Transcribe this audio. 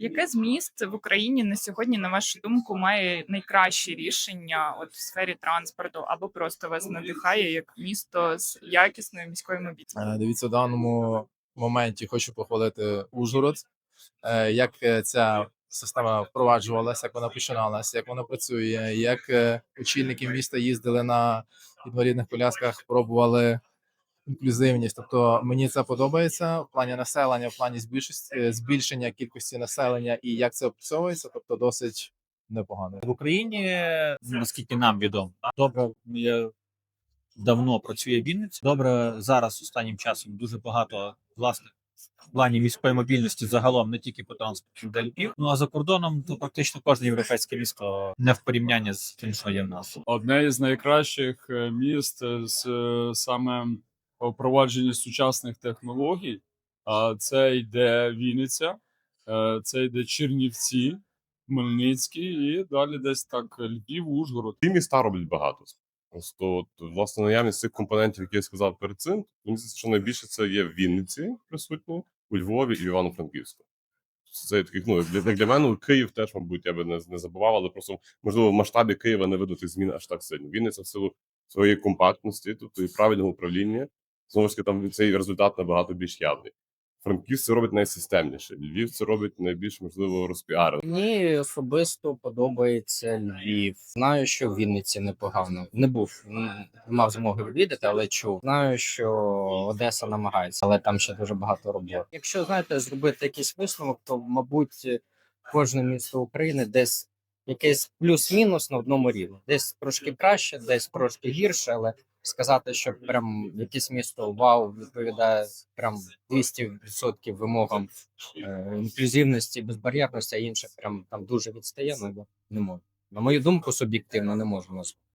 Яке з міст в Україні на сьогодні, на вашу думку, має найкращі рішення от в сфері транспорту або просто вас надихає як місто з якісною міською мобільністю? Е, Дивіться, в даному моменті хочу похвалити Ужгород, е, як е, ця система впроваджувалася, як вона починалася, як вона працює, як очільники міста їздили на інвалідних колясках, пробували інклюзивність. Тобто мені це подобається в плані населення, в плані збільшості- збільшення кількості населення і як це опрацьовується, тобто досить непогано. В Україні, наскільки нам відомо, добре є давно працює Вінниця. Добре зараз останнім часом дуже багато власне в плані міської мобільності загалом не тільки по транспорту для Львів. Ну а за кордоном то практично кожне європейське місто не в порівнянні з тим, що є в нас. одне із найкращих е, міст е, з е, саме впровадження сучасних технологій. А це йде Вінниця, е, це йде Чернівці, Хмельницький і далі десь так Львів, Ужгород. Ті міста роблять багато. Просто от, власне наявність цих компонентів, які я сказав перед цим, мені що найбільше це є в Вінниці присутні, у Львові і в Івано-Франківську. Це таких, ну, для, для мене Київ теж, мабуть, я би не, не забував, але просто можливо в масштабі Києва не видно тих змін аж так сильно. Вінниця в силу своєї компактності, тобто і правильного управління. Знову ж таки, там цей результат набагато більш явний. Франківськ це робить найсистемніше. Львів це робить найбільш можливо розпіарено. Мені особисто подобається Львів. Знаю, що в Вінниці непогано. Не був, не мав змоги відвідати, але чув. Знаю, що Одеса намагається, але там ще дуже багато роботи. Якщо знаєте, зробити якийсь висновок, то мабуть кожне місто України десь якесь плюс-мінус на одному рівні. Десь трошки краще, десь трошки гірше, але сказати, що прям якесь місто вау відповідає прям 200% вимогам е, інклюзивності, безбар'єрності, а інше прям там дуже відстає. Ну не можу. На мою думку, суб'єктивно не назвати.